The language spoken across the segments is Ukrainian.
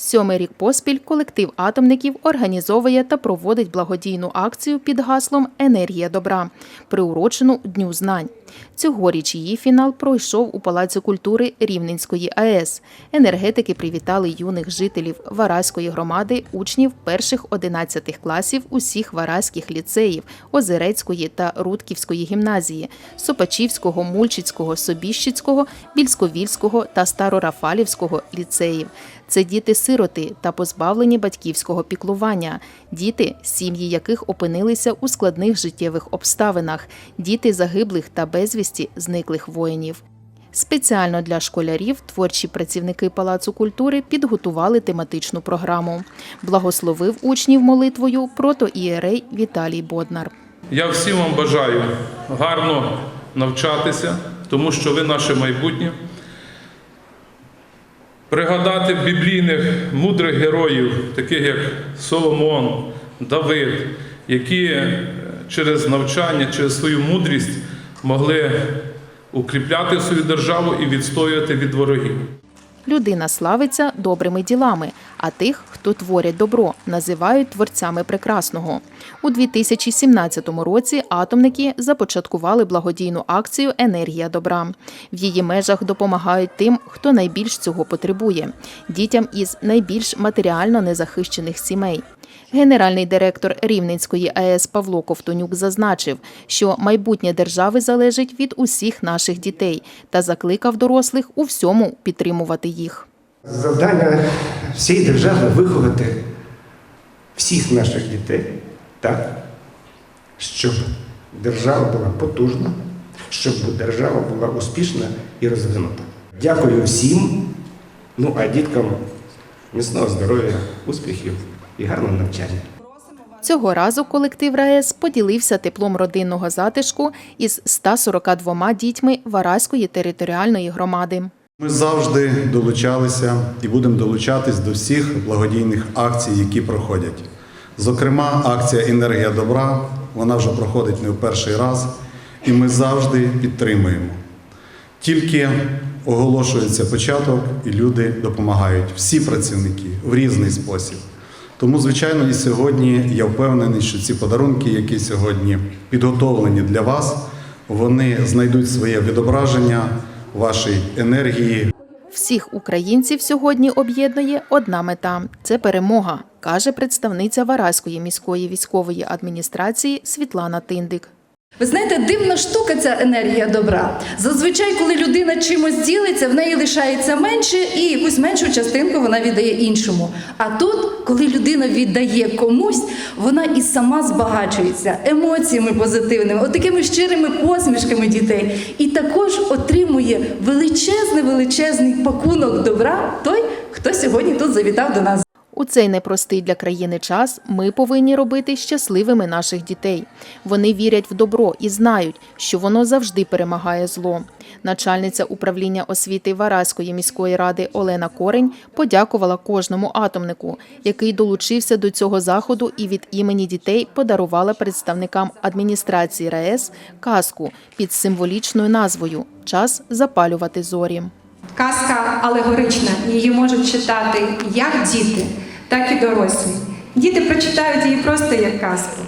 Сьомий рік поспіль колектив атомників організовує та проводить благодійну акцію під гаслом Енергія добра, приурочену Дню знань. Цьогоріч її фінал пройшов у Палаці культури Рівненської АЕС. Енергетики привітали юних жителів Вараської громади, учнів перших 11 класів усіх вараських ліцеїв Озерецької та Рудківської гімназії, Сопачівського, Мульчицького, Собіщицького, Більськовільського та Старорафалівського ліцеїв. Це діти-сироти та позбавлені батьківського піклування, діти, сім'ї яких опинилися у складних життєвих обставинах, діти загиблих та безвісті зниклих воїнів. Спеціально для школярів творчі працівники Палацу культури підготували тематичну програму. Благословив учнів молитвою протоієрей Віталій Боднар. Я всім вам бажаю гарно навчатися, тому що ви наше майбутнє. Пригадати біблійних мудрих героїв, таких як Соломон, Давид, які через навчання, через свою мудрість могли укріпляти свою державу і відстоювати від ворогів. Людина славиться добрими ділами, а тих, хто творять добро, називають творцями прекрасного. У 2017 році атомники започаткували благодійну акцію Енергія добра. В її межах допомагають тим, хто найбільш цього потребує дітям із найбільш матеріально незахищених сімей. Генеральний директор Рівненської АЕС Павло Ковтонюк зазначив, що майбутнє держави залежить від усіх наших дітей та закликав дорослих у всьому підтримувати їх. Завдання всієї держави виховати всіх наших дітей так, щоб держава була потужна, щоб держава була успішна і розвинута. Дякую всім, ну а діткам міцного здоров'я, успіхів і гарного навчання. Цього разу колектив РаЕС поділився теплом родинного затишку із 142 дітьми Вараської територіальної громади. Ми завжди долучалися і будемо долучатись до всіх благодійних акцій, які проходять. Зокрема, акція Енергія добра вона вже проходить не в перший раз, і ми завжди підтримуємо. Тільки оголошується початок, і люди допомагають. Всі працівники в різний спосіб. Тому, звичайно, і сьогодні я впевнений, що ці подарунки, які сьогодні підготовлені для вас, вони знайдуть своє відображення в вашій енергії, Всіх українців сьогодні об'єднує одна мета це перемога, каже представниця Вараської міської військової адміністрації Світлана Тиндик. Ви знаєте, дивна штука ця енергія добра. Зазвичай, коли людина чимось ділиться, в неї лишається менше, і якусь меншу частинку вона віддає іншому. А тут, коли людина віддає комусь, вона і сама збагачується емоціями позитивними, от такими щирими посмішками дітей, і також отримує величезний величезний пакунок добра той, хто сьогодні тут завітав до нас. У цей непростий для країни час ми повинні робити щасливими наших дітей. Вони вірять в добро і знають, що воно завжди перемагає зло. Начальниця управління освіти Вараської міської ради Олена Корень подякувала кожному атомнику, який долучився до цього заходу і від імені дітей подарувала представникам адміністрації РаЕС казку під символічною назвою Час запалювати зорі. Казка алегорична, її можуть читати як діти, так і дорослі. Діти прочитають її просто як казку.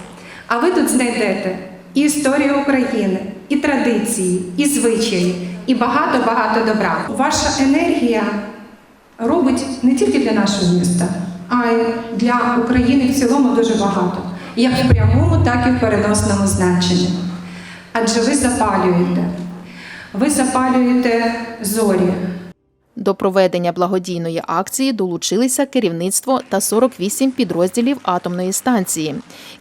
А ви тут знайдете і історію України, і традиції, і звичаї, і багато-багато добра. Ваша енергія робить не тільки для нашого міста, а й для України в цілому дуже багато, як в прямому, так і в переносному значенні. Адже ви запалюєте. Ви запалюєте зорі, До проведення благодійної акції долучилися керівництво та 48 підрозділів атомної станції.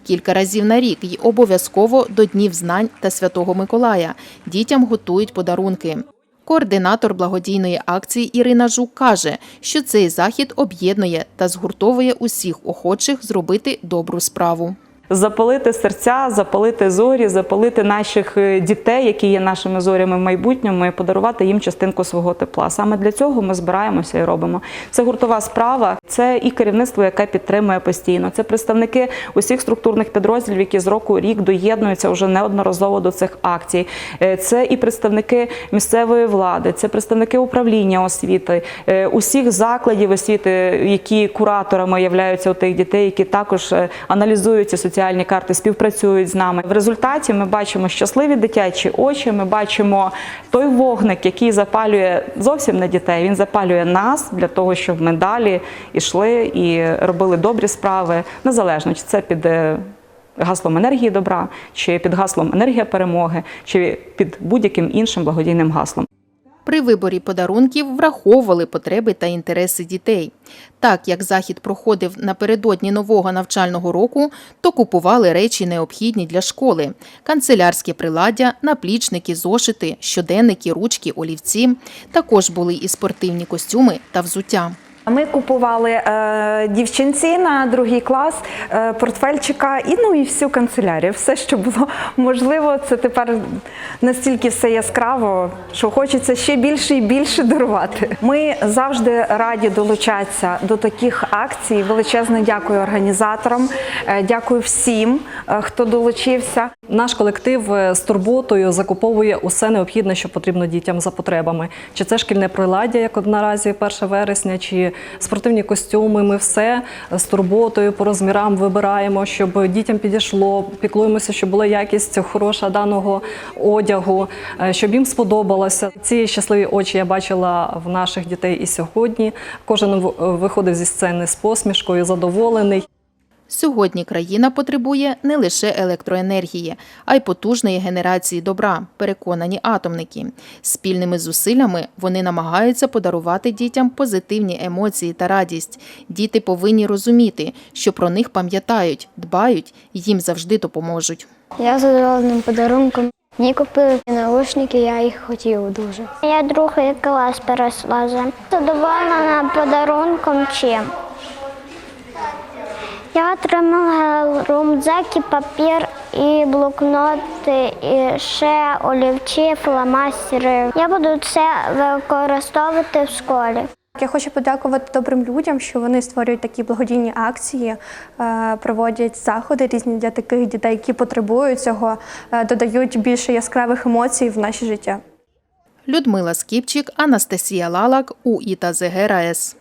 Кілька разів на рік і обов'язково до Днів знань та Святого Миколая дітям готують подарунки. Координатор благодійної акції Ірина Жук каже, що цей захід об'єднує та згуртовує усіх охочих зробити добру справу. Запалити серця, запалити зорі, запалити наших е, дітей, які є нашими зорями в майбутньому, і подарувати їм частинку свого тепла. Саме для цього ми збираємося і робимо. Це гуртова справа. Це і керівництво, яке підтримує постійно. Це представники усіх структурних підрозділів, які з року рік доєднуються вже неодноразово до цих акцій. Е, Це і представники місцевої влади, це представники управління освіти, е, усіх закладів освіти, які кураторами являються у тих дітей, які також е, аналізують ці соціальні карти, співпрацюють з нами. В результаті ми бачимо щасливі дитячі очі. Ми бачимо той вогник, який запалює зовсім не дітей. Він запалює нас для того, щоб ми далі йшли і робили добрі справи, незалежно чи це під. е, Гаслом енергії добра, чи під гаслом енергія перемоги, чи під будь-яким іншим благодійним гаслом. При виборі подарунків враховували потреби та інтереси дітей. Так як захід проходив напередодні нового навчального року, то купували речі необхідні для школи: канцелярське приладдя, наплічники, зошити, щоденники, ручки, олівці. Також були і спортивні костюми та взуття. Ми купували е, дівчинці на другий клас е, портфельчика і ну і всю канцелярію. Все, що було можливо, це тепер настільки все яскраво, що хочеться ще більше і більше дарувати. Ми завжди раді долучатися до таких акцій. Величезне дякую організаторам, е, дякую всім, е, хто долучився. Наш колектив е, з турботою закуповує усе необхідне, що потрібно дітям за потребами. Чи це шкільне приладдя, як от наразі 1 вересня, чи спортивні костюми. Ми все з турботою по розмірам вибираємо, щоб дітям підійшло. Піклуємося, щоб була якість хороша даного одягу, е, щоб їм сподобалося. Ці щасливі очі я бачила в наших дітей і сьогодні. Кожен виходив зі сцени з посмішкою, задоволений. Сьогодні країна потребує не лише електроенергії, а й потужної генерації добра, переконані атомники. Спільними зусиллями вони намагаються подарувати дітям позитивні емоції та радість. Діти повинні розуміти, що про них пам'ятають, дбають їм завжди допоможуть. Я задоволеним подарунком. Мені купили наушники, я їх хотів дуже. Я другий клас перейшла. Задоволена подарунком чим. Я отримала рюкзаки, папір і блокноти, і ще олівці, фломастери. Я буду це використовувати в школі. Я хочу подякувати добрим людям, що вони створюють такі благодійні акції, е, проводять заходи різні для таких дітей, які потребують цього, е, додають більше яскравих емоцій в наше життя. Людмила Скіпчик, Анастасія Лалак, УІТА ЗГРАЕС.